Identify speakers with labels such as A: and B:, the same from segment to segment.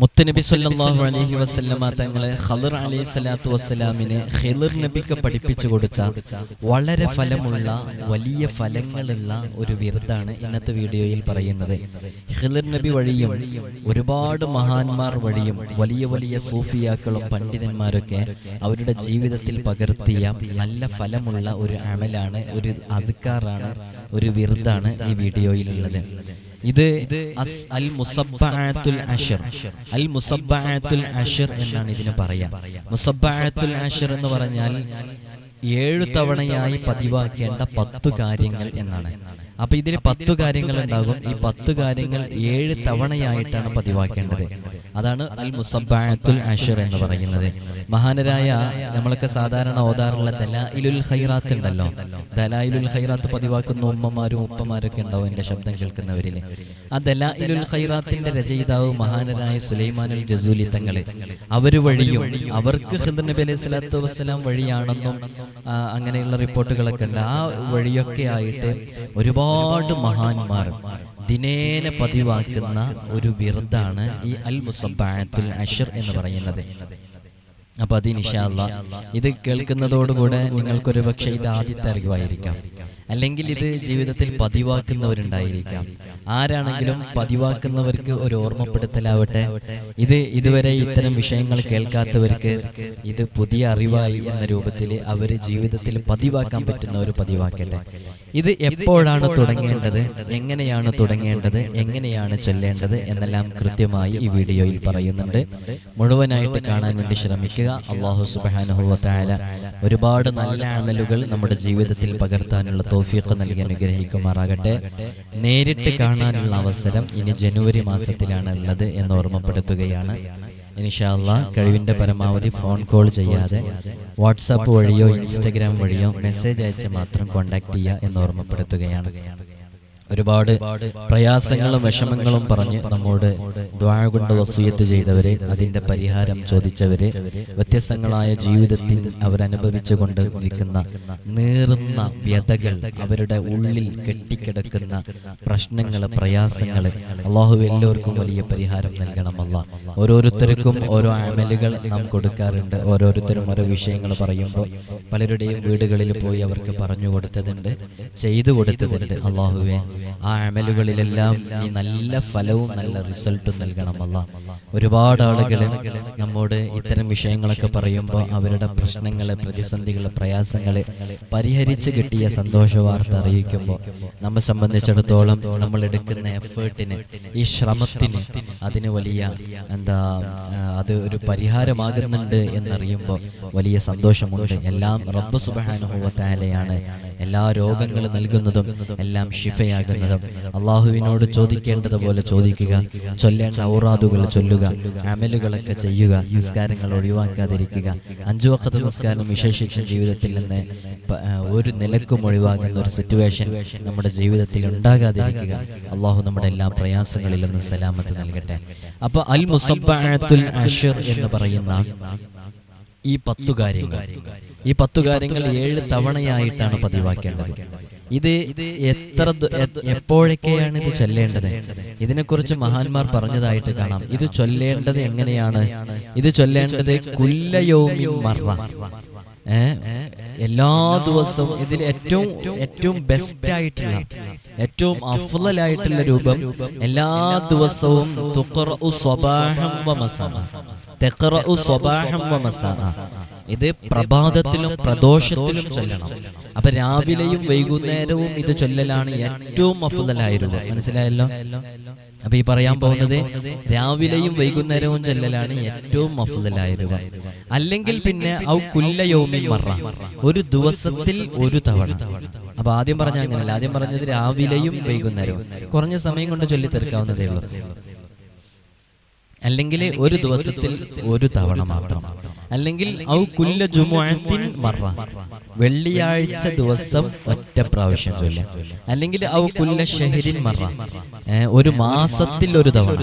A: മുത്തനബി സല്ലാഹു അലഹി വസല്ലമ തങ്ങളെ ഖലിർ അലൈഹി സ്വലാത്തു വസ്സലാമിന് ഖലിർ നബിക്ക് പഠിപ്പിച്ചു കൊടുത്ത വളരെ ഫലമുള്ള വലിയ ഫലങ്ങളുള്ള ഒരു വിരുദ്ധാണ് ഇന്നത്തെ വീഡിയോയിൽ പറയുന്നത്. ഖലിർ നബി വഴിയും ഒരുപാട് മഹാന്മാർ വഴിയും വലിയ വലിയ സൂഫിയാക്കളും പണ്ഡിതന്മാരൊക്കെ അവരുടെ ജീവിതത്തിൽ പകർത്തിയ നല്ല ഫലമുള്ള ഒരു അമലാണ് ഒരു അതുക്കാറാണ് ഒരു വിരുദ്ധാണ് ഈ വീഡിയോയിലുള്ളത്. ഇത് അൽ മുസബ്ബഅത്തുൽ അഷർ അൽ മുസബ്ബഅത്തുൽ അഷർ എന്നാണ് ഇതിനെ പറയാ. മുസബ്ബഅത്തുൽ അഷർ എന്ന് പറഞ്ഞാൽ ഏഴു തവണയായി പതിവാക്കേണ്ട പത്തു കാര്യങ്ങൾ എന്നാണ്. അപ്പൊ ഇതിൽ പത്തു കാര്യങ്ങൾ ഉണ്ടാകും ഈ പത്തു കാര്യങ്ങൾ ഏഴ് തവണയായിട്ടാണ് പതിവാക്കേണ്ടത്. അതാണ് അൽ മുസബ്ബഅത്തുൽ അഷർ എന്ന് പറയുന്നത്. മഹാനരായ നമ്മളൊക്കെ സാധാരണ ഓതാറുള്ള ദലായിലുൽ ഹൈറാത്ത് ഉണ്ടല്ലോ. ദലായിലുൽ ഹൈറാത്ത് പതിവാക്കുന്ന ഉമ്മമാരും ഉപ്പമാരൊക്കെ ഉണ്ടാവും എന്റെ ശബ്ദം കേൾക്കുന്നവരിൽ ആ ദലായിലുൽ ഹൈറാത്തിന്റെ രചയിതാവ് മഹാനരായ സുലൈമാനുൽ ജസൂലി തങ്ങൾ അവർ വഴിയും അവർക്ക് ഹിന്ദു നബി അലൈഹി സ്വലാത്തു വസ്സലാം വഴിയാണെന്നും അങ്ങനെയുള്ള റിപ്പോർട്ടുകളൊക്കെ ഉണ്ട്. ആ വഴിയൊക്കെ ആയിട്ട് ഒരുപാട് മഹാന്മാർ ദിനേന പതിവാക്കുന്ന ഒരു വിറുദ്ധാണ് ഈ അൽ മുസബ്ബഅത്തുൽ അഷർ എന്ന് പറയുന്നത്. അപ്പൊ അത് നിഷാല്ല ഇത് കേൾക്കുന്നതോടുകൂടെ നിങ്ങൾക്കൊരു പക്ഷേ ഇത് ആദ്യത്തെ അറിവായിരിക്കാം. അല്ലെങ്കിൽ ഇത് ജീവിതത്തിൽ പതിവാക്കുന്നവരുണ്ടായിരിക്കാം. ആരാണെങ്കിലും പതിവാക്കുന്നവർക്ക് ഒരു ഓർമ്മപ്പെടുത്തലാവട്ടെ. ഇത് ഇതുവരെ ഇത്തരം വിഷയങ്ങൾ കേൾക്കാത്തവർക്ക് ഇത് പുതിയ അറിവായി എന്ന രൂപത്തിൽ അവർ ജീവിതത്തിൽ പതിവാക്കാൻ പറ്റുന്നവർ പതിവാക്കട്ടെ. ഇത് എപ്പോഴാണ് തുടങ്ങേണ്ടത്? എങ്ങനെയാണ് തുടങ്ങേണ്ടത്? എങ്ങനെയാണ് ചൊല്ലേണ്ടത്? എന്നെല്ലാം കൃത്യമായി ഈ വീഡിയോയിൽ പറയുന്നുണ്ട്. മുഴുവനായിട്ട് കാണാൻ വേണ്ടി ശ്രമിക്കുക. അള്ളാഹു സുബാനുഹുവത്തായ ഒരുപാട് നല്ല അമലുകൾ നമ്മുടെ ജീവിതത്തിൽ പകർത്താനുള്ള തോഫിയൊക്കെ നൽകി അനുഗ്രഹിക്കുമാറാകട്ടെ. നേരിട്ട് കാണാനുള്ള അവസരം ഇനി ജനുവരി മാസത്തിലാണ് ഉള്ളത് എന്ന് ഓർമ്മപ്പെടുത്തുകയാണ്. ഇൻഷാല്ല കഴിവിന്റെ പരമാവധി ഫോൺ കോൾ ചെയ്യാതെ വാട്സാപ്പ് വഴിയോ ഇൻസ്റ്റഗ്രാം വഴിയോ മെസ്സേജ് അയച്ച് മാത്രം കോൺടാക്ട് ചെയ്യുക എന്ന് ഓർമ്മപ്പെടുത്തുകയാണ്. ഒരുപാട് പ്രയാസങ്ങളും വിഷമങ്ങളും പറഞ്ഞ് നമ്മോട് ദ്വാ കൊണ്ട് വസൂയത്ത് ചെയ്തവരെ അതിന്റെ പരിഹാരം ചോദിച്ചവരെ വ്യത്യസ്തങ്ങളായ ജീവിതത്തിൽ അവരനുഭവിച്ചു കൊണ്ടിരിക്കുന്ന നീറുന്ന വ്യതകൾ അവരുടെ ഉള്ളിൽ കെട്ടിക്കിടക്കുന്ന പ്രശ്നങ്ങൾ പ്രയാസങ്ങൾ അള്ളാഹു എല്ലാവർക്കും വലിയ പരിഹാരം നൽകണമല്ല ഓരോരുത്തർക്കും ഓരോ അമലുകൾ നാം കൊടുക്കാറുണ്ട്. ഓരോരുത്തരും ഓരോ വിഷയങ്ങൾ പറയുമ്പോൾ പലരുടെയും വീടുകളിൽ പോയി അവർക്ക് പറഞ്ഞു കൊടുത്തതുണ്ട് ചെയ്തു കൊടുത്തതുണ്ട്. അള്ളാഹുവെ ആ അമലുകളിലെല്ലാം നീ നല്ല ഫലവും നല്ല റിസൾട്ടും നൽകണമല്ല ഒരുപാട് ആളുകൾ നമ്മോട് ഇത്തരം വിഷയങ്ങളൊക്കെ പറയുമ്പോൾ അവരുടെ പ്രശ്നങ്ങളെ പ്രതിസന്ധികളെ പ്രയാസങ്ങളെ പരിഹരിച്ച് കിട്ടിയ സന്തോഷ വാർത്ത അറിയിക്കുമ്പോൾ നമ്മെ സംബന്ധിച്ചിടത്തോളം നമ്മൾ എടുക്കുന്ന എഫേർട്ടിന് ഈ ശ്രമത്തിന് അതിന് വലിയ എന്താ അത് ഒരു പരിഹാരമാകുന്നുണ്ട് എന്നറിയുമ്പോൾ വലിയ സന്തോഷമുണ്ട്. എല്ലാം റബ്ബ് സുബാനുഭവത്തായാലെയാണ് എല്ലാ രോഗങ്ങളും നൽകുന്നതും എല്ലാം ഷിഫയാകുന്നതും അള്ളാഹുവിനോട് ചോദിക്കേണ്ടത് പോലെ ചോദിക്കുക ചൊല്ലേണ്ട ഔറാദുകൾ ചൊല്ലുക അമലുകളൊക്കെ ചെയ്യുക നിസ്കാരങ്ങൾ ഒഴിവാക്കാതിരിക്കുക. അഞ്ചു വക്കത്ത് നിസ്കാരം വിശേഷിച്ച ജീവിതത്തിൽ നിന്ന് ഒരു നിലക്കും ഒഴിവാകുന്ന ഒരു സിറ്റുവേഷൻ നമ്മുടെ ജീവിതത്തിൽ ഉണ്ടാകാതിരിക്കുക. അള്ളാഹു നമ്മുടെ എല്ലാ പ്രയാസങ്ങളിൽ സലാമത്ത് നൽകട്ടെ. അപ്പൊ അൽ മുസബ്ബഅത്തുൽ അഷർ എന്ന് പറയുന്ന ഈ പത്തു കാര്യങ്ങൾ. ഈ പത്തു കാര്യങ്ങൾ ഏഴ് തവണയായിട്ടാണ് പതിവാക്കേണ്ടത്. ഇത് എത്ര എപ്പോഴൊക്കെയാണ് ഇത് ചൊല്ലേണ്ടത്? ഇതിനെക്കുറിച്ച് മഹാന്മാർ പറഞ്ഞതായിട്ട് കാണാം. ഇത് ചൊല്ലേണ്ടത് എങ്ങനെയാണ്? ഇത് ചൊല്ലേണ്ടത് കുല്ലയോമിൻ മറ എല്ലാ ദിവസവും ഇതിൽ ഏറ്റവും ഏറ്റവും ബെസ്റ്റ് ആയിട്ടുള്ള ഏറ്റവും അഫ്ലായിട്ടുള്ള രൂപം എല്ലാ ദിവസവും ഇത് പ്രഭാതത്തിലും പ്രദോഷത്തിലും ചൊല്ലണം. അപ്പൊ രാവിലെയും വൈകുന്നേരവും ഇത് ചൊല്ലലാണ് ഏറ്റവും അഫുതലായിരുന്നു മനസ്സിലായല്ലോ? അപ്പൊ ഈ പറയാൻ പോകുന്നത് രാവിലെയും വൈകുന്നേരവും ചൊല്ലലാണ് ഏറ്റവും അഫുതലായിരുന്നു രൂപം അല്ലെങ്കിൽ പിന്നെ ഔ കുല്ലയോമി മറ. ഒരു ദിവസത്തിൽ ഒരു തവണ. അപ്പൊ ആദ്യം പറഞ്ഞ അങ്ങനല്ല ആദ്യം പറഞ്ഞത് രാവിലെയും വൈകുന്നേരവും. കുറഞ്ഞ സമയം കൊണ്ട് ചൊല്ലി തീർക്കാവുന്നതേ ഉള്ളൂ. അല്ലെങ്കിൽ ഒരു ദിവസത്തിൽ ഒരു തവണ മാത്രം. അല്ലെങ്കിൽ ഔ കുല്ല ജുമുഅത്തിൻ മറ. വെള്ളിയാഴ്ച ദിവസം ഒറ്റ പ്രാവശ്യം ചൊല്ലാം. അല്ലെങ്കിൽ ഔ കുല്ല ഷഹരിൻ മറ. ഒരു മാസത്തിൽ ഒരു തവണ.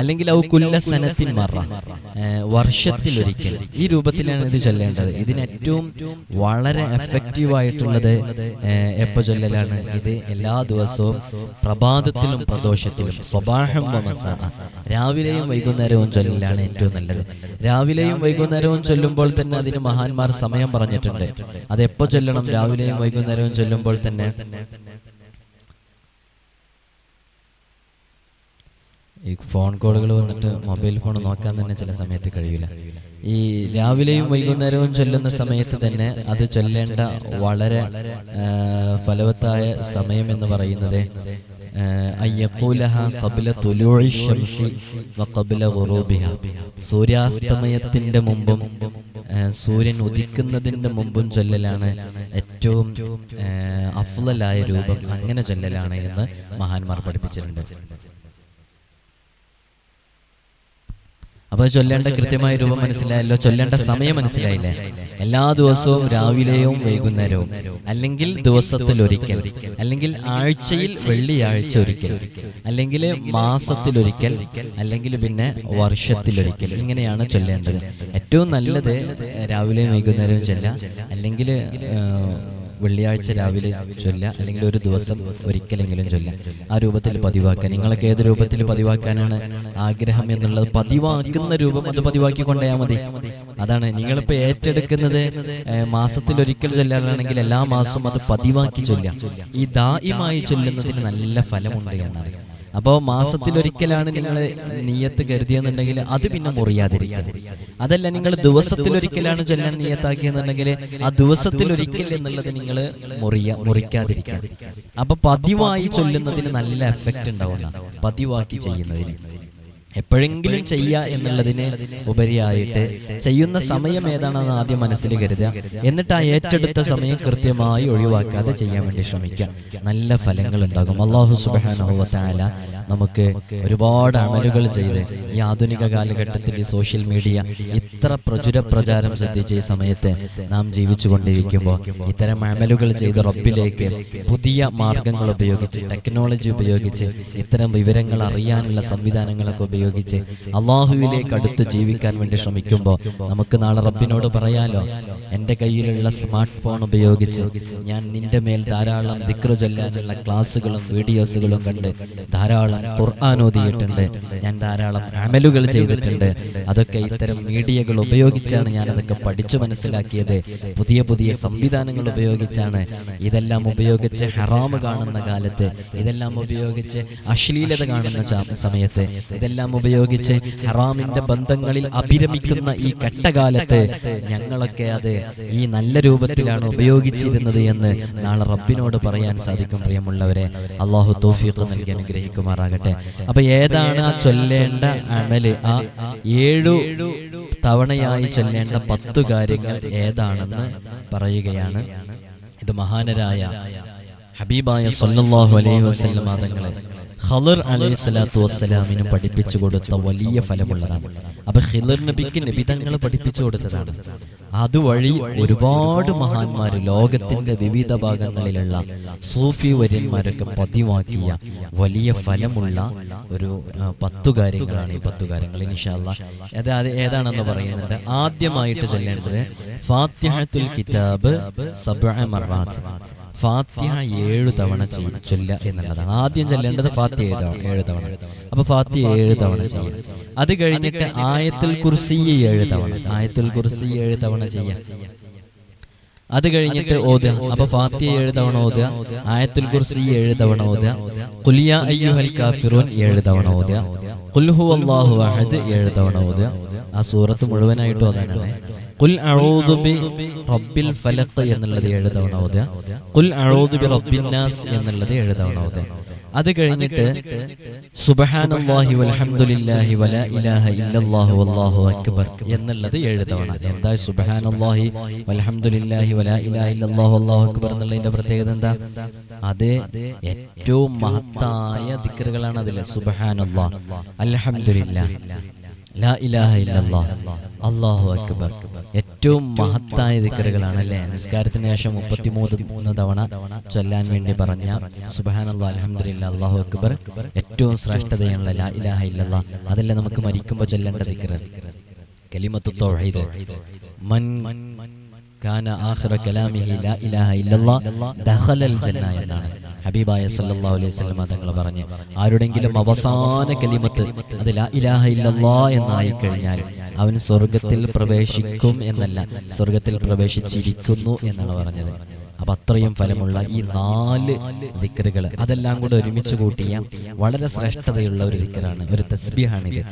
A: അല്ലെങ്കിൽ ഔ കുല്ല സനത്തിൻ മറ. വർഷത്തിൽ ഒരിക്കൽ ഈ രൂപത്തിലാണ് ഇത് ചൊല്ലേണ്ടത്. ഇതിന് ഏറ്റവും വളരെ എഫക്റ്റീവ് ആയിട്ടുള്ളത് എപ്പ ചൊല്ലലാണ്. ഇത് എല്ലാ ദിവസവും പ്രഭാതത്തിലും പ്രദോഷത്തിലും സ്വഭാഷം രാവിലെയും വൈകുന്നേരവും ചൊല്ലലാണ് ഏറ്റവും നല്ലത്. രാവിലെയും വൈകുന്നേരവും ചൊല്ലുമ്പോൾ തന്നെ അതിന് മഹാന്മാർ സമയം പറഞ്ഞിട്ടുണ്ട്. അത് എപ്പോ ചൊല്ലണം? രാവിലെയും വൈകുന്നേരവും ചൊല്ലുമ്പോൾ തന്നെ. ഈ ഫോൺ കോളുകൾ വന്നിട്ട് മൊബൈൽ ഫോൺ നോക്കാൻ തന്നെ ചില സമയത്ത് കഴിയില്ല ഈ രാവിലെയും വൈകുന്നേരവും ചൊല്ലുന്ന സമയത്ത് തന്നെ അത് ചൊല്ലേണ്ട വളരെ ഫലവത്തായ സമയം എന്ന് പറയുന്നത് സൂര്യാസ്തമയത്തിന്റെ മുമ്പും സൂര്യൻ ഉദിക്കുന്നതിന്റെ മുമ്പും ചൊല്ലലാണ് ഏറ്റവും അഫ്ലലായ രൂപം. അങ്ങനെ ചൊല്ലലാണ് എന്ന് മഹാന്മാർ പഠിപ്പിച്ചിട്ടുണ്ട്. അപ്പൊ ചൊല്ലേണ്ട കൃത്യമായ രൂപം മനസ്സിലായല്ലോ ചൊല്ലേണ്ട സമയം മനസ്സിലായില്ലേ? എല്ലാ ദിവസവും രാവിലെയും വൈകുന്നേരവും അല്ലെങ്കിൽ ദിവസത്തിൽ ഒരിക്കൽ അല്ലെങ്കിൽ ആഴ്ചയിൽ വെള്ളിയാഴ്ച ഒരിക്കൽ അല്ലെങ്കിൽ മാസത്തിൽ ഒരിക്കൽ അല്ലെങ്കിൽ പിന്നെ വർഷത്തിലൊരിക്കൽ ഇങ്ങനെയാണ് ചൊല്ലേണ്ടത്. ഏറ്റവും നല്ലത് രാവിലെയും വൈകുന്നേരവും ചൊല്ല അല്ലെങ്കിൽ വെള്ളിയാഴ്ച രാവിലെ ചൊല്ല അല്ലെങ്കിൽ ഒരു ദിവസം ഒരിക്കലെങ്കിലും ചൊല്ല. ആ രൂപത്തിൽ പതിവാക്കുക. നിങ്ങളൊക്കെ ഏത് രൂപത്തിൽ പതിവാക്കാനാണ് ആഗ്രഹം എന്നുള്ളത്? പതിവാക്കുന്ന രൂപം അത് പതിവാക്കി കൊണ്ടുപോയാൽ മതി. അതാണ് നിങ്ങളിപ്പോ ഏറ്റെടുക്കുന്നത് മാസത്തിൽ ഒരിക്കൽ ചൊല്ലാനാണെങ്കിൽ എല്ലാ മാസവും അത് പതിവാക്കി ചൊല്ലാം ഈ ദായിമായി ചൊല്ലുന്നതിന് നല്ല ഫലമുണ്ട് എന്നാണ്. അപ്പോൾ മാസത്തിലൊരിക്കലാണ് നിങ്ങൾ നീയത്ത് കരുതിയെന്നുണ്ടെങ്കിൽ അത് പിന്നെ മുറിയാതിരിക്കുക. അതല്ല നിങ്ങൾ ദിവസത്തിലൊരിക്കലാണ് ചൊല്ലാൻ നീയത്താക്കിയെന്നുണ്ടെങ്കിൽ ആ ദിവസത്തിലൊരിക്കൽ എന്നുള്ളത് നിങ്ങൾ മുറിയ മുറിക്കാതിരിക്കുക. അപ്പൊ പതിവായി ചൊല്ലുന്നതിന് നല്ല എഫക്റ്റ് ഉണ്ടാവുന്ന പതിവാക്കി ചെയ്യുന്നതിന്. എപ്പോഴെങ്കിലും ചെയ്യുക എന്നുള്ളതിന് ഉപരിയായിട്ട് ചെയ്യുന്ന സമയം ഏതാണെന്ന് ആദ്യം മനസ്സിൽ കരുതുക എന്നിട്ട് ആ ഏറ്റെടുത്ത സമയം കൃത്യമായി ഒഴിവാക്കാതെ ചെയ്യാൻ വേണ്ടി ശ്രമിക്കുക. നല്ല ഫലങ്ങൾ ഉണ്ടാകും. അള്ളാഹു സുബാനുഭവത്തായ നമുക്ക് ഒരുപാട് അമലുകൾ ചെയ്ത് ഈ ആധുനിക കാലഘട്ടത്തിൽ ഈ സോഷ്യൽ മീഡിയ ഇത്ര പ്രചുര പ്രചാരം ശ്രദ്ധിച്ച ഈ സമയത്ത് നാം ജീവിച്ചു കൊണ്ടിരിക്കുമ്പോൾ ഇത്തരം അമലുകൾ ചെയ്ത് റബ്ബിലേക്ക് പുതിയ മാർഗങ്ങൾ ഉപയോഗിച്ച് ടെക്നോളജി ഉപയോഗിച്ച് ഇത്തരം വിവരങ്ങൾ അറിയാനുള്ള സംവിധാനങ്ങളൊക്കെ ഉപയോഗിച്ച് അള്ളാഹുവിലേക്ക് അടുത്ത് ജീവിക്കാൻ വേണ്ടി ശ്രമിക്കുമ്പോൾ നമുക്ക് നാളെ റബ്ബിനോട് പറയാലോ എന്റെ കയ്യിലുള്ള സ്മാർട്ട് ഫോൺ ഉപയോഗിച്ച് ഞാൻ നിന്റെ മേൽ ധാരാളം ദിക്രു ചൊല്ലാനുള്ള ക്ലാസ്സുകളും വീഡിയോസുകളും കണ്ട് ധാരാളം ഖുർആൻ ഓതിയിട്ടുണ്ട് ഞാൻ ധാരാളം അമലുകൾ ചെയ്തിട്ടുണ്ട്. അതൊക്കെ ഇത്തരം മീഡിയകൾ ഉപയോഗിച്ചാണ് ഞാൻ അതൊക്കെ പഠിച്ചു മനസ്സിലാക്കിയത്. പുതിയ പുതിയ സംവിധാനങ്ങൾ ഉപയോഗിച്ചാണ് ഇതെല്ലാം ഉപയോഗിച്ച് ഹറാമ് കാണുന്ന കാലത്ത് ഇതെല്ലാം ഉപയോഗിച്ച് അശ്ലീലത കാണുന്ന സമയത്ത് ഇതെല്ലാം ഉപയോഗിച്ച് ഹറാമിന്റെ ബന്ധങ്ങളിൽ അഭിരമിക്കുന്ന ഈ കെട്ടകാലത്ത് ഞങ്ങളൊക്കെ അത് ഈ നല്ല രൂപത്തിലാണ് ഉപയോഗിച്ചിരുന്നത് എന്ന് നാളെ റബ്ബിനോട് പറയാൻ സാധിക്കും പ്രിയമുള്ളവരെ. അള്ളാഹു തോഫീഖ് നൽകി അനുഗ്രഹിക്കുമാറാകട്ടെ. അപ്പൊ ഏതാണ് ആ ചൊല്ലേണ്ട അമൽ? ആ ഏഴു തവണയായി ചൊല്ലേണ്ട പത്തു കാര്യങ്ങൾ ഏതാണെന്ന് പറയുകയാണ് ഇത് മഹാനരായ ഹബീബായ സൊല്ലാഹു അലൈഹി വസല്ലം തങ്ങളെ ഖദർ അലൈഹി സ്വലാത്തു വസ്സലാമിന് പഠിപ്പിച്ചു കൊടുത്ത വലിയ ഫലമുള്ളതാണ്. അപ്പൊ ഖിദർ നബിക്ക് നബി തങ്ങൾ പഠിപ്പിച്ചു കൊടുത്തതാണ്. അതുവഴി ഒരുപാട് മഹാന്മാർ ലോകത്തിന്റെ വിവിധ ഭാഗങ്ങളിലുള്ള സൂഫി വര്യന്മാരൊക്കെ പതിവാക്കിയ വലിയ ഫലമുള്ള ഒരു പത്തു കാര്യങ്ങളാണ് ഈ പത്തു കാര്യങ്ങൾ. ഇനിഷല്ല അതായത് അത് ഏതാണെന്ന് പറയുന്നുണ്ട്. ആദ്യമായിട്ട് ചൊല്ലേണ്ടത് ഫാത്തിഹത്തുൽ കിതാബ് സബ്അ മറാത്ത് ഫാത്തിഹ ഏഴ് തവണ ചൊല്ല എന്നുള്ളതാണ്. ആദ്യം ചൊല്ലേണ്ടത് ഫാത്തിഹ ഏഴ് തവണ ഏഴ് തവണ. അപ്പൊ ഫാത്തിഹ ഏഴ് തവണ ചെയ്യാം. അത് കഴിഞ്ഞിട്ട് ആയത്തുൽ കുർസി ഏഴ് തവണ. ആയത്തുൽ കുർസി ഏഴ് തവണ ചെയ്യാം. അത് കഴിഞ്ഞിട്ട് ഓതുക. അപ്പൊ ഫാത്തിഹ ഏഴ് തവണ ഓതുക. ആയത്തുൽ കുർസി ഏഴ് തവണ ഓതുക. കുലിയ അയ്യുഹൽ കാഫിറൂൻ ഏഴ് തവണ ഓതുക. കുൽഹു അള്ളാഹു അഹദ് ഏഴ് തവണ ഓതുക. ആ സൂറത്ത് മുഴുവനായിട്ട് ഓതാനാണ് കുൽ അഊദു ബി റബ്ബിൽ ഫലഖ് എന്നുള്ളത് ഏഴ് തവണ ഓതുക. കുൽ അഊദു ബി റബ്ബിൻ നാസ് എന്നുള്ളത് ഏഴ് തവണ ഓതുക. അത് കഴിഞ്ഞിട്ട് സുബ്ഹാനല്ലാഹി വൽഹംദുലില്ലാഹി വലാ ഇലാഹ ഇല്ലല്ലാഹു വല്ലാഹു അക്ബർ എന്നുള്ളത് ഏഴ് തവണ എന്താ സുബ്ഹാനല്ലാഹി വൽഹംദുലില്ലാഹി വലാ ഇലാഹ ഇല്ലല്ലാഹു വല്ലാഹു അക്ബർ എന്നുള്ളതിന്റെ പ്രത്യേകത എന്താ? അത് ഏറ്റവും മഹത്തായ ദിക്കറുകളാണ് അതിൽ സുബ്ഹാനല്ലാഹ്. അൽഹംദുലില്ലാ അല്ലാഹു അക്ബർ. ഏറ്റവും മഹത്തായ ദിക്കറുകളാണ് അല്ലേ നിസ്കാരത്തിന് ശേഷം മുപ്പത്തിമൂന്ന് മൂന്ന് തവണ ചൊല്ലാൻ വേണ്ടി പറഞ്ഞ സുബഹാനല്ലാ അലഹമില്ല അള്ളാഹു അക്ബർ. ഏറ്റവും ശ്രേഷ്ഠതയുള്ള ലാ ഇലാഹ ഇല്ലല്ലാഹ്. അതല്ലേ നമുക്ക് മരിക്കുമ്പോൾ ചൊല്ലേണ്ട ദിക്കറ് കലിമത്തു തൗഹീദ്. മൻ കാന ആഖിറ കലാമിഹി ലാ ഇലാഹ ഇല്ലല്ലാഹ് ദഖലൽ ജന്ന എന്നാണ്. ഹബീബായ സല്ലാ അലൈഹി വസല്ലം തങ്ങൾ പറഞ്ഞ് ആരുടെങ്കിലും അവസാന കലിമത്ത് അത് ലാ ഇലാഹ ഇല്ലല്ലാ എന്നായി കഴിഞ്ഞാൽ അവൻ സ്വർഗത്തിൽ പ്രവേശിക്കും എന്നല്ല സ്വർഗത്തിൽ പ്രവേശിച്ചിരിക്കുന്നു എന്നാണ് പറഞ്ഞത്. അപ്പൊ അത്രയും ഫലമുള്ള ഈ നാല് ദിക്കറുകൾ അതെല്ലാം കൂടെ ഒരുമിച്ച് കൂട്ടിയ വളരെ ശ്രേഷ്ഠതയുള്ള ഒരു ദിക്കറാണ് ഒരു തസ്ബിഹാണിത്.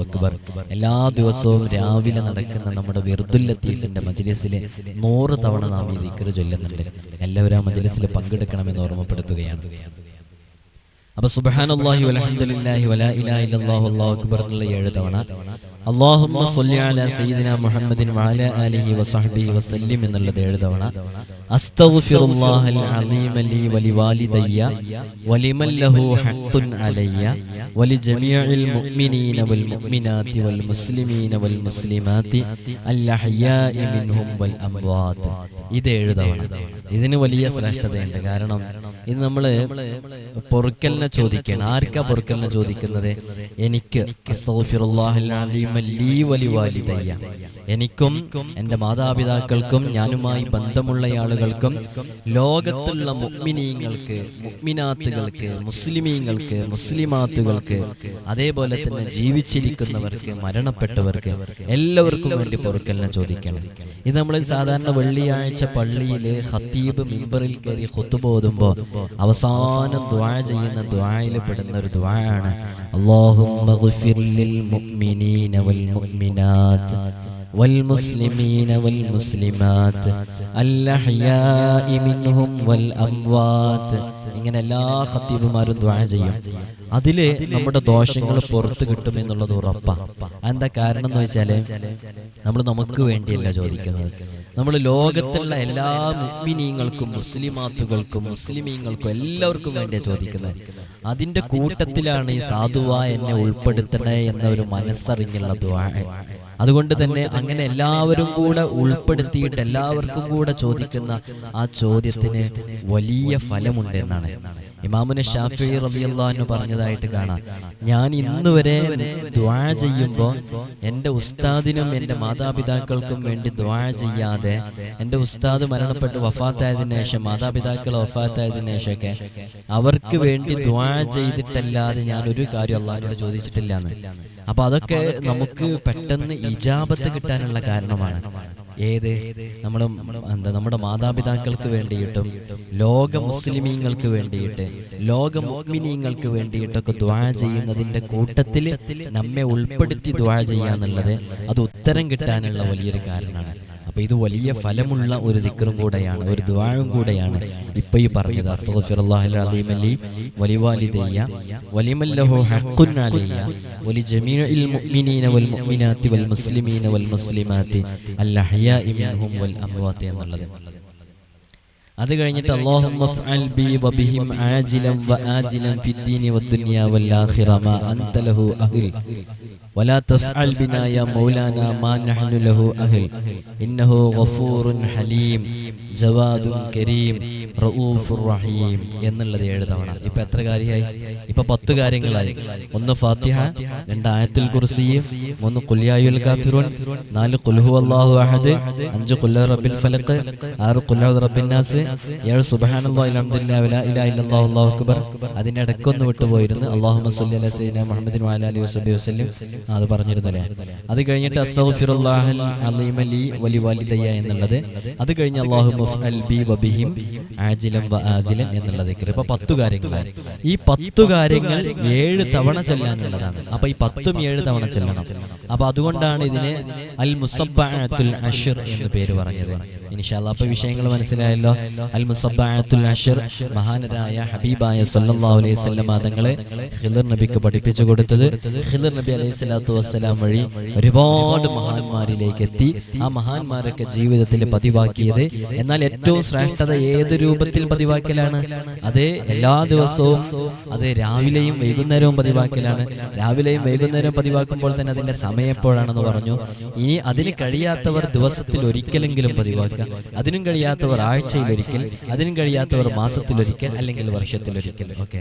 A: അക്ബർ. എല്ലാ ദിവസവും രാവിലെ നടക്കുന്ന നമ്മുടെ വിർദുൽ ലത്തീഫിന്റെ മജ്ലിസിൽ നൂറ് തവണ നാം ഈ ദിക്കർ ചൊല്ലുന്നുണ്ട്. എല്ലാവരും ആ മജ്ലിസിൽ പങ്കെടുക്കണമെന്ന് ഓർമ്മപ്പെടുത്തുകയാണ്. അപ്പൊ സുബ്ഹാനല്ലാഹി വൽഹംദുലില്ലാഹി വലാ ഇലാഹ ഇല്ലല്ലാഹു അല്ലാഹു അക്ബർ എന്നുള്ള ഏഴ് തവണ. അലാ സയ്യിദിന മുഹമ്മദിൻ വസല്ലിം എന്നുള്ളത് ഏഴ് തവണ? അസ്തഗ്ഫിറുല്ലാഹൽ അലീമ ലി വലിവാലിദയ്യ വലിമൻ ലഹു ഹഖ്ഖുൻ അലയ്യ വലിജമീഇൽ മുഅ്മിനീന വൽ വൽ മുസ്ലിമീന വൽ അൽ അഹ്യാഇ മിൻഹും വൽ ഇത് ഏഴ് തവണ. ഇതിന് വലിയ ശ്രേഷ്ഠതയുണ്ട്. കാരണം ഇത് നമ്മൾ പൊറുക്കലിനെ ചോദിക്കണം. ആർക്കാ പൊറുക്കലിനെ ചോദിക്കുന്നത്? എനിക്ക്. അസ്തഗ്ഫിറുല്ലാഹൽ അലീമ എനിക്കും എന്റെ മാതാപിതാക്കൾക്കും ഞാനുമായി ബന്ധമുള്ള ആളുകൾക്കും ലോകത്തുള്ള മുഗ്മിനീങ്ങൾക്ക് മുഗ്മിനാത്തുകൾക്ക് മുസ്ലിമീങ്ങൾക്ക് മുസ്ലിമാത്തുകൾക്ക് അതേപോലെ തന്നെ ജീവിച്ചിരിക്കുന്നവർക്ക് മരണപ്പെട്ടവർക്ക് എല്ലാവർക്കും വേണ്ടി പൊറുക്കലിനെ ചോദിക്കണം. ഇത് നമ്മൾ സാധാരണ വെള്ളിയാഴ്ച പള്ളിയിൽ ഹത്തീബ് മിമ്പറിൽ കയറി ഹുത്തുബ ഓതുമ്പോൾ അവസാനം ദ്വാ ചെയ്യുന്ന ദ്വായിൽ പെടുന്ന ഒരു ദ്വായാണ് അല്ലാഹുമ്മ ഗുഫിർ ലിൽ മുഅ്മിനീന വൽ മുഅ്മിനാത്ത് والمسلمين والمسلمات الأحياء منهم والأموات ഇങ്ങനെ എല്ലാ ഖത്തീബുമാരും ദ്വാ ചെയ്യും അതില് നമ്മുടെ ദോഷങ്ങൾ പുറത്തു കിട്ടും എന്നുള്ളത് ഉറപ്പാ എന്താ കാരണം എന്ന് വെച്ചാല് നമ്മൾ നമുക്ക് വേണ്ടിയല്ല ചോദിക്കുന്നത് നമ്മൾ ലോകത്തുള്ള എല്ലാ മുഗ്മിനീങ്ങൾക്കും മുസ്ലിമാത്തുകൾക്കും മുസ്ലിമീങ്ങൾക്കും എല്ലാവർക്കും വേണ്ടിയാണ് ചോദിക്കുന്നത് അതിന്റെ കൂട്ടത്തിലാണ് ഈ സാധുവ എന്നെ ഉൾപ്പെടുത്തണേ എന്ന ഒരു മനസ്സറിഞ്ഞുള്ള ദ്വാഴ അതുകൊണ്ട് തന്നെ അങ്ങനെ എല്ലാവരും കൂടെ ഉൾപ്പെടുത്തിയിട്ട് എല്ലാവർക്കും കൂടെ ചോദിക്കുന്ന ആ ചോദ്യത്തിന് വലിയ ഫലമുണ്ട് എന്നാണ് ഇമാമുന ഷാഫി റളിയല്ലാഹു പറഞ്ഞതായിട്ട് കാണാം. ഞാൻ ഇന്ന് വരെ ദ്വാ ചെയ്യുമ്പോൾ എന്റെ ഉസ്താദിനും എന്റെ മാതാപിതാക്കൾക്കും വേണ്ടി ദ്വാ ചെയ്യാതെ എന്റെ ഉസ്താദ് മരണപ്പെട്ട് വഫാത്തായതിനു ശേഷം മാതാപിതാക്കൾ വഫാത്തായതിനു ശേഷമൊക്കെ അവർക്ക് വേണ്ടി ദ്വാ ചെയ്തിട്ടല്ലാതെ ഞാൻ ഒരു കാര്യം അള്ളാഹിനോട് ചോദിച്ചിട്ടില്ല എന്ന് അപ്പൊ അതൊക്കെ നമുക്ക് പെട്ടെന്ന് ഇജാബത്ത് കിട്ടാനുള്ള കാരണമാണ്. ഏത്? നമ്മൾ എന്താ നമ്മുടെ മാതാപിതാക്കൾക്ക് വേണ്ടിയിട്ടും ലോക മുസ്ലിമീങ്ങൾക്ക് വേണ്ടിയിട്ട് ലോക മുഗ്മിനീങ്ങൾക്ക് വേണ്ടിയിട്ടൊക്കെ ദ്വാ ചെയ്യുന്നതിന്റെ കൂട്ടത്തിൽ നമ്മെ ഉൾപ്പെടുത്തി ദ്വാ ചെയ്യാന്നുള്ളത് അത് ഉത്തരം കിട്ടാനുള്ള വലിയൊരു കാരണമാണ്. അപ്പൊ ഇത് വലിയ ഫലമുള്ള ഒരു ദിക്കറും കൂടെയാണ് ഒരു ദ്വാഴും കൂടെയാണ്. ഇപ്പൊ ഈ പറഞ്ഞത് വലിമല്ലഹു ഹഖുൻ വലി മുഅ്മിനീന വൽ മുഅ്മിനാത്തി വൽ മുസ്ലിമീന വൽ മുസ്ലിമാത്തി അൽ മിൻഹും വൽ എന്നുള്ളത്. അത് കഴിഞ്ഞിട്ട് എന്നുള്ളത് ഏഴ് തവണ. ഇപ്പൊ എത്ര കാര്യമായി ഇപ്പൊ 10 കാര്യങ്ങളായി. ഒന്ന് ഫാത്തിഹ രണ്ട് ആയത്തുൽ കുർസിയും മൂന്ന് ഖുൽ കുല്യായുൽ കാഫിറുൻ നാല് കുൽഹു അള്ളാഹു അഹദ് അഞ്ച് ഖുൽ റബ്ബിൽ ഫലഖ് ആറ് ഖുൽ റബിൻ നാസ് ഏഴ് അല്ലാഹു അക്ബർ. അതിന്റെ ഇടക്കൊന്ന് വിട്ടുപോയിരുന്നു. അലിഹി വസല്ലി വസല്ലം. അത് പറഞ്ഞിരുന്നല്ലേ? അത് കഴിഞ്ഞിട്ട് എന്നുള്ളത്. അത് കഴിഞ്ഞ് അള്ളാഹു ബി വബിഹിം ആജിലൻ വ ആജിലൻ എന്നുള്ള ദിക്ർ. ഇപ്പൊ പത്തു കാര്യങ്ങളാണ് ഈ പത്ത് കാര്യങ്ങൾ ഏഴ് തവണ ചെല്ലാനുള്ളതാണ്. അപ്പൊ ഈ പത്തും ഏഴ് തവണ ചെല്ലണം. അപ്പൊ അതുകൊണ്ടാണ് ഇതിന് അൽ മുസബ്ബഅത്തുൽ അഷ്ർ എന്ന് പേര് പറഞ്ഞത്. ഇൻഷാല്ല അപ്പൊ വിഷയങ്ങൾ മനസ്സിലായല്ലോ. അൽ മുസബ്ബഅത്തുൽ അഷർ മഹാനരായ ഹബീബായ സല്ലല്ലാഹു അലൈഹി വസല്ലം തങ്ങളെ ഖിദർ നബിക്ക് പഠിപ്പിച്ചു കൊടുത്തത് ഖിദർ നബി അലൈഹി സ്വലാത്തു വസ്സലാം വഴി ഒരുപാട് മഹാന്മാരിലേക്ക് എത്തി. ആ മഹാന്മാരൊക്കെ ജീവിതത്തിൽ പതിവാക്കിയത് എന്നാൽ ഏറ്റവും ശ്രേഷ്ഠത ഏത് രൂപത്തിൽ പതിവാക്കലാണ്? അത് എല്ലാ ദിവസവും അത് രാവിലെയും വൈകുന്നേരവും പതിവാക്കലാണ്. രാവിലെയും വൈകുന്നേരവും പതിവാക്കുമ്പോൾ തന്നെ അതിന്റെ സമയം എപ്പോഴാണെന്ന് പറഞ്ഞു. ഇനി അതിന് കഴിയാത്തവർ ദിവസത്തിൽ ഒരിക്കലെങ്കിലും പതിവാക്കുക. അതിനും കഴിയാത്തവർ ആഴ്ചയിലൊരിക്കൽ അതിനും കഴിയാത്തവർ മാസത്തിലൊരിക്കൽ അല്ലെങ്കിൽ വർഷത്തിലൊരിക്കൽ. ഓക്കെ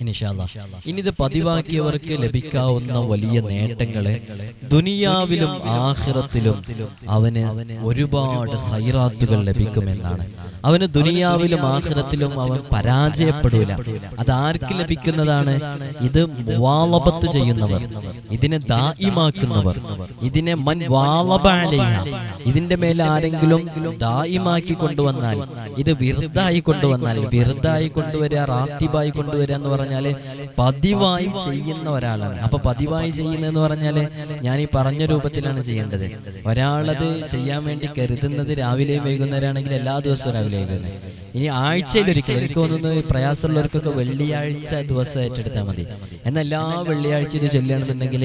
A: ഇനിഷാല്ല ഇനി ഇത് പതിവാക്കിയവർക്ക് ലഭിക്കാവുന്ന വലിയ നേട്ടങ്ങളെ ദുനിയാവിലും ആഹ്റത്തിലും അവന് ഒരുപാട് ഹൈറാത്തുകൾ ലഭിക്കുമെന്നാണ്. അവന് ദുനിയാവിലും ആഹ്റത്തിലും അവൻ പരാജയപ്പെടൂല. അത് ആർക്ക് ലഭിക്കുന്നതാണ്? ഇത് വാളപത്ത് ചെയ്യുന്നവർ ഇതിനെ ദായിമാക്കുന്നവർ ഇതിനെ മൻ വാളബാലയ ഇതിന്റെ മേൽ ആരെങ്കിലും ദായിമാക്കി കൊണ്ടുവന്നാൽ ഇത് വിറുതായി കൊണ്ടുവന്നാൽ വിറുതായി കൊണ്ടുവരിക റാത്തിബായി കൊണ്ടുവരിക എന്ന് പറഞ്ഞാൽ പതിവായി ചെയ്യുന്ന ഒരാളാണ്. അപ്പൊ പതിവായി ചെയ്യുന്നതെന്ന് പറഞ്ഞാൽ ഞാൻ ഈ പറഞ്ഞ രൂപത്തിലാണ് ചെയ്യേണ്ടത്. ഒരാളത് ചെയ്യാൻ വേണ്ടി കരുതുന്നത് രാവിലെയും വൈകുന്നേരമാണെങ്കിൽ എല്ലാ ദിവസവും രാവിലെ വൈകുന്നേരം. ഇനി ആഴ്ചയിൽ ഒരിക്കൽ എനിക്ക് തോന്നുന്നു പ്രയാസമുള്ളവർക്കൊക്കെ വെള്ളിയാഴ്ച ദിവസം ഏറ്റെടുത്താൽ മതി. എന്നാൽ എല്ലാ വെള്ളിയാഴ്ച ഇത് ചൊല്ലുകയാണെന്നുണ്ടെങ്കിൽ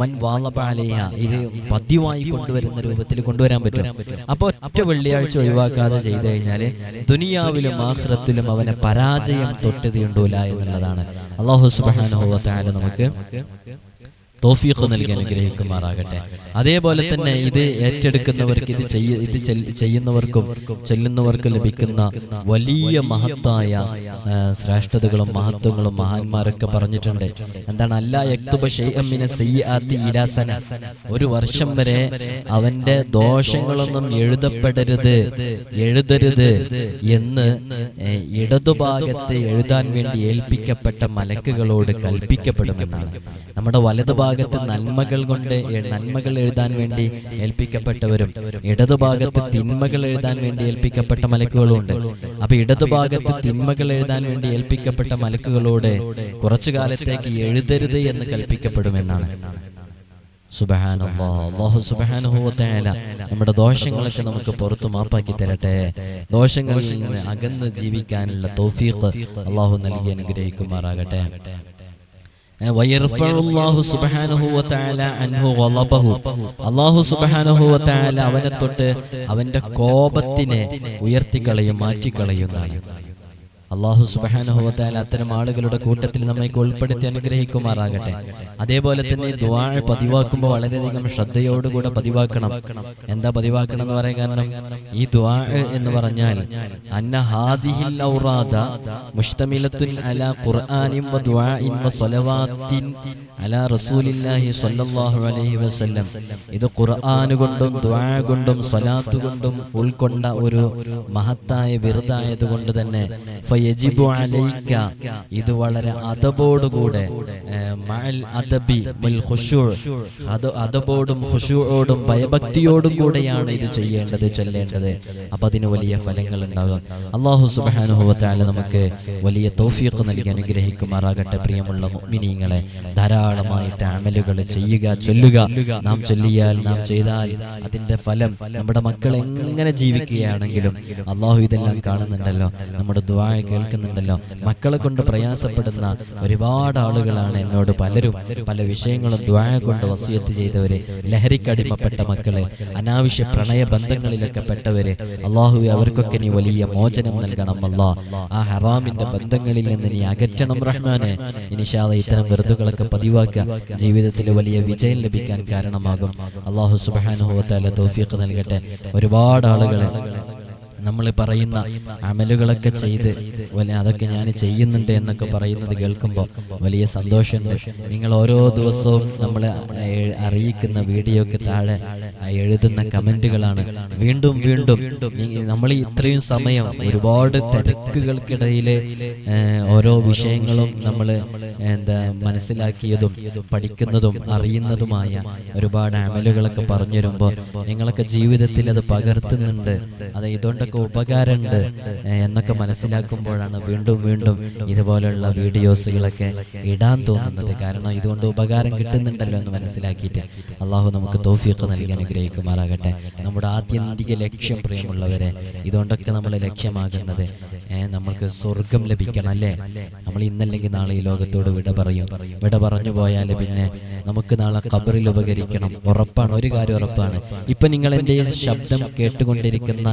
A: മൻ വാളപാലയ ഇത് പതിവായി കൊണ്ടുവരുന്ന രൂപത്തിൽ കൊണ്ടുവരാൻ പറ്റും. അപ്പോൾ ഒറ്റ വെള്ളിയാഴ്ച ഒഴിവാക്കാതെ ചെയ്തു കഴിഞ്ഞാൽ ദുനിയാവിലും ആഹ്റത്തിലും അവനെ പരാജയം തൊട്ട് തീണ്ടൂല എന്നുള്ളതാണ്. അള്ളാഹു സുബാനുഭവത്തായ നമുക്ക് തോഫീഖ് നൽകി അനുഗ്രഹിക്കുമാറാകട്ടെ. അതേപോലെ തന്നെ ഇത് ഏറ്റെടുക്കുന്നവർക്ക് ഇത് ചെയ്യ ഇത് ചെയ്യുന്നവർക്കും ചെല്ലുന്നവർക്കും ലഭിക്കുന്ന വലിയ മഹത്തായ ശ്രേഷ്ഠതകളും മഹത്വങ്ങളും മഹാന്മാരൊക്കെ പറഞ്ഞിട്ടുണ്ട്. എന്താണ് അല്ലാ യക്തുബ ഷൈഅമ്മിന സയ്യാത്തി ഇലാസന. ഒരു വർഷം വരെ അവന്റെ ദോഷങ്ങളൊന്നും എഴുതപ്പെടരുത് എഴുതരുത് എന്ന് ഇടതുഭാഗത്തെ എഴുതാൻ വേണ്ടി ഏൽപ്പിക്കപ്പെട്ട മലക്കുകളോട് കൽപ്പിക്കപ്പെടുമെന്നാണ്. നമ്മുടെ വലതുഭാഗത്ത് നന്മകൾ കൊണ്ട് നന്മകൾ എഴുതാൻ വേണ്ടി ഏൽപ്പിക്കപ്പെട്ടവരും ഇടതുഭാഗത്ത് തിന്മകൾ എഴുതാൻ വേണ്ടി ഏൽപ്പിക്കപ്പെട്ട മലക്കുകളും ഉണ്ട് അപ്പൊ ഇടതുഭാഗത്ത് തിന്മകൾ എഴുതാൻ വേണ്ടി ഏൽപ്പിക്കപ്പെട്ട മലക്കുകളോട് കുറച്ചു കാലത്തേക്ക് എഴുതരുത് എന്ന് കൽപ്പിക്കപ്പെടുമെന്നാണ്. നമ്മുടെ ദോഷങ്ങളൊക്കെ നമുക്ക് പുറത്തു മാപ്പാക്കി തരട്ടെ. ദോഷങ്ങളിൽ നിന്ന് അകന്ന് ജീവിക്കാനുള്ള തൗഫീഖ് അള്ളാഹു നൽകി അനുഗ്രഹിക്കുമാറാകട്ടെ. അവനെ തൊട്ട് അവന്റെ കോപത്തിനെ ഉയർത്തിക്കളയും മാറ്റിക്കളയുന്നതാണ് അള്ളാഹു സുബാനുഭവത്താൽ അത്തരം ആളുകളുടെ കൂട്ടത്തിൽ നമ്മൾക്ക് ഉൾപ്പെടുത്തി അനുഗ്രഹിക്കുമാറാകട്ടെ. അതേപോലെ തന്നെ ദ്വാ പതിവാക്കുമ്പോൾ വളരെയധികം ശ്രദ്ധയോടുകൂടെ പതിവാക്കണം. എന്താ പതിവാക്കണം എന്ന് പറയാൻ കാരണം? ഈ ദ്വാ എന്ന് പറഞ്ഞാൽ അന്ന ഹാദിഹിൽ ഔറാദ മുഷ്തമിലത്തുൻ അല ഖുർആനിൻ വ ദുആഇൻ വ സ്വലവാത്തിൻ അല റസൂലില്ലാഹി സ്വല്ലല്ലാഹു അലൈഹി വസല്ലം. ഇത് ഖുർആൻ കൊണ്ടും ദുആ കൊണ്ടും സ്വലാത്ത് കൊണ്ടും ഉൾക്കൊണ്ട ഒരു മഹത്തായ വിറുതായത് കൊണ്ട് തന്നെ ഫയജിബു അലൈക ഇത് വളരെ അതബോടുകൂടെ അതബോടും ഖുശൂഓടും ഭയഭക്തിയോടും കൂടെയാണ് ഇത് ചെയ്യേണ്ടത് ചെല്ലേണ്ടത്. അപ്പൊ അതിന് വലിയ ഫലങ്ങൾ ഉണ്ടാകും അള്ളാഹു തആല നമുക്ക് വലിയ തോഫിയൊക്കെ നൽകി അനുഗ്രഹിക്കുമാറാകട്ടെ പ്രിയമുള്ള മിനിങ്ങളെ ധാരാളമായിട്ട് അമലുകൾ ചെയ്യുക ചൊല്ലുക. നാം ചൊല്ലിയാൽ നാം ചെയ്താൽ അതിന്റെ ഫലം നമ്മുടെ മക്കൾ എങ്ങനെ ജീവിക്കുകയാണെങ്കിലും അള്ളാഹു ഇതെല്ലാം കാണുന്നുണ്ടല്ലോ. നമ്മുടെ ദ്വാ കേൾക്കുന്നുണ്ടല്ലോ. മക്കളെ കൊണ്ട് പ്രയാസപ്പെടുന്ന ഒരുപാട് ആളുകളാണ് എന്നോട് പലരും പല വിഷയങ്ങളും ദ്വായ കൊണ്ട് വസിയത്ത് ചെയ്തവര് ലഹരിക്കടിമപ്പെട്ട മക്കളെ അനാവശ്യ പ്രണയ ബന്ധങ്ങളിലൊക്കെ പെട്ടവര്. അള്ളാഹു അവർക്കൊക്കെ നീ വലിയ മോചനം നൽകണം അല്ലാ. ആ ഹറാമിന്റെ ബന്ധങ്ങളിൽ നിന്ന് നീ അകറ്റണം റഹ്മാനെ. ഇനിഷാദ ഇത്തരം വെറുതുകളൊക്കെ പതിവാക്കുക. ജീവിതത്തിൽ വലിയ വിജയം ലഭിക്കാൻ കാരണമാകും. അള്ളാഹു സുബാനുഭവത്താല തോഫിയൊക്കെ നൽകട്ടെ. ഒരുപാട് ആളുകളെ നമ്മൾ പറയുന്ന അമലുകളൊക്കെ ചെയ്ത് വലിയ അതൊക്കെ ഞാൻ ചെയ്യുന്നുണ്ട് എന്നൊക്കെ പറയുന്നത് കേൾക്കുമ്പോൾ വലിയ സന്തോഷമുണ്ട്. നിങ്ങൾ ഓരോ ദിവസവും നമ്മൾ അറിയിക്കുന്ന വീഡിയോക്ക് താഴെ എഴുതുന്ന കമന്റുകളാണ് വീണ്ടും വീണ്ടും നമ്മൾ ഇത്രയും സമയം ഒരുപാട് തിരക്കുകൾക്കിടയിലെ ഓരോ വിഷയങ്ങളും നമ്മൾ എന്താ മനസ്സിലാക്കിയതും പഠിക്കുന്നതും അറിയുന്നതുമായ ഒരുപാട് അമലുകളൊക്കെ പറഞ്ഞു വരുമ്പോൾ നിങ്ങളൊക്കെ ജീവിതത്തിൽ അത് പകർത്തുന്നുണ്ട്. അത് ഇതുകൊണ്ടൊക്കെ ഉപകാരമുണ്ട് എന്നൊക്കെ മനസ്സിലാക്കുമ്പോഴാണ് വീണ്ടും വീണ്ടും ഇതുപോലുള്ള വീഡിയോസുകളൊക്കെ ഇടാൻ തോന്നുന്നത്. കാരണം ഇതുകൊണ്ട് ഉപകാരം കിട്ടുന്നുണ്ടല്ലോ എന്ന് മനസ്സിലാക്കിയിട്ട് അള്ളാഹു നമുക്ക് തോഫിയൊക്കെ നൽകി അനുഗ്രഹിക്കട്ടെ. അനുഗ്രഹിക്കുമാറാകട്ടെ. നമ്മുടെ ആത്യന്തിക ലക്ഷ്യം പ്രിയമുള്ളവരെ ഇതുകൊണ്ടൊക്കെ നമ്മൾ ലക്ഷ്യമാകുന്നത് നമ്മൾക്ക് സ്വർഗം ലഭിക്കണം അല്ലേ? നമ്മൾ ഇന്നല്ലെങ്കിൽ നാളെ ഈ ലോകത്തോട് വിട പറയും. വിട പറഞ്ഞു പോയാൽ പിന്നെ നമുക്ക് നാളെ ഖബറിൽ ഉപകരിക്കണം. ഉറപ്പാണ് ഒരു കാര്യം ഉറപ്പാണ്. ഇപ്പൊ നിങ്ങൾ എന്റെ ശബ്ദം കേട്ടുകൊണ്ടിരിക്കുന്ന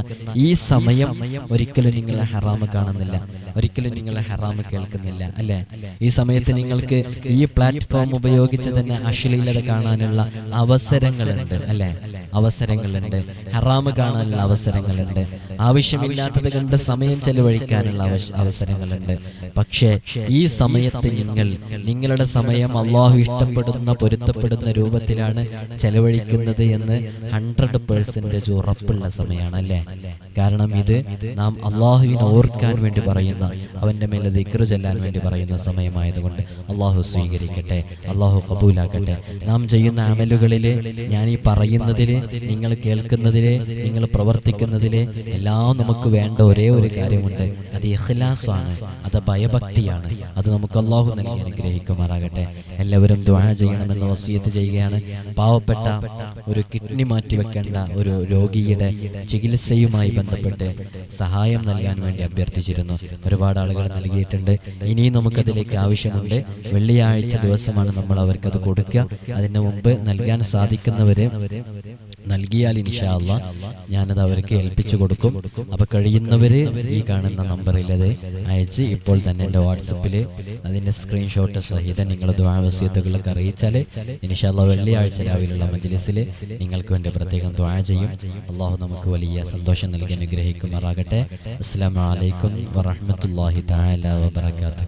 A: ഈ സമയം ഒരിക്കലും നിങ്ങൾ ഹറാമ് കാണുന്നില്ല. ഒരിക്കലും നിങ്ങൾ ഹറാമ് കേൾക്കുന്നില്ല അല്ലേ? ഈ സമയത്ത് നിങ്ങൾക്ക് ഈ പ്ലാറ്റ്ഫോം ഉപയോഗിച്ച് തന്നെ അശ്ലീലത കാണാനുള്ള അവസരങ്ങളുണ്ട് അല്ലേ? അല്ലേ അവസരങ്ങളുണ്ട്. ഹറാമ് കാണാനുള്ള അവസരങ്ങളുണ്ട്. ആവശ്യമില്ലാത്തത് കണ്ട് സമയം ചെലവഴിക്കാനുള്ള അവസരങ്ങളുണ്ട്. പക്ഷേ ഈ സമയത്ത് നിങ്ങൾ നിങ്ങളുടെ സമയം അള്ളാഹു ഇഷ്ടപ്പെടുന്ന പൊരുത്തപ്പെടുന്ന രൂപത്തിലാണ് ചെലവഴിക്കുന്നത് എന്ന് ഹൺഡ്രഡ് പേഴ്സന്റേജ് ഉറപ്പുള്ള സമയമാണ് അല്ലേ കാരണം ഇത് നാം അള്ളാഹുവിനെ ഓർക്കാൻ വേണ്ടി പറയുന്ന അവന്റെ മേലെ ദിക്റ് ചെല്ലാൻ വേണ്ടി പറയുന്ന സമയമായതുകൊണ്ട് അള്ളാഹു സ്വീകരിക്കട്ടെ അള്ളാഹു കബൂലാക്കട്ടെ. നാം ചെയ്യുന്ന അമലുകളിൽ ഞാൻ ഈ പറയുന്നതിൽ നിങ്ങൾ കേൾക്കുന്നതിലെ നിങ്ങൾ പ്രവർത്തിക്കുന്നതിലെ എല്ലാം നമുക്ക് വേണ്ട ഒരേ ഒരു കാര്യമുണ്ട്. അത് ഇഖ്ലാസാണ്. അത് ഭയഭക്തിയാണ്. അത് നമുക്ക് അള്ളാഹു നൽകി അനുഗ്രഹിക്കുമാറാകട്ടെ. എല്ലാവരും ദ്വാഴ ചെയ്യണമെന്ന് വസീയത്ത് ചെയ്യുകയാണ്. പാവപ്പെട്ട ഒരു കിഡ്നി മാറ്റി വെക്കേണ്ട ഒരു രോഗിയുടെ ചികിത്സയുമായി ബന്ധപ്പെട്ട് സഹായം നൽകാൻ വേണ്ടി അഭ്യർത്ഥിച്ചിരുന്നു. ഒരുപാട് ആളുകൾ നൽകിയിട്ടുണ്ട്. ഇനിയും നമുക്കതിലേക്ക് ആവശ്യമുണ്ട്. വെള്ളിയാഴ്ച ദിവസമാണ് നമ്മൾ അവർക്കത് കൊടുക്കുക. അതിന് മുമ്പ് നൽകാൻ സാധിക്കുന്നവര് നൽകിയാൽ ഇൻഷാല്ല ഞാനത് അവർക്ക് ഏൽപ്പിച്ചു കൊടുക്കും. അപ്പൊ കഴിയുന്നവര് ഈ കാണുന്ന നമ്പറിൽ അത് അയച്ച് ഇപ്പോൾ തന്നെ എന്റെ വാട്സപ്പിൽ അതിന്റെ സ്ക്രീൻഷോട്ട് സഹിതം നിങ്ങൾ ദ്വാവസ്യത്തുകളൊക്കെ അറിയിച്ചാൽ ഇൻഷാല്ല വെള്ളിയാഴ്ച രാവിലെയുള്ള മജ്ലിസിൽ നിങ്ങൾക്ക് വേണ്ടി പ്രത്യേകം ദ്വാ ചെയ്യും. അള്ളാഹു നമുക്ക് വലിയ സന്തോഷം നൽകി അനുഗ്രഹിക്കുമാറാകട്ടെ. അസ്സാം വലൈക്കും വറഹമത്തല്ലാഹി താല വബർക്കാത്തു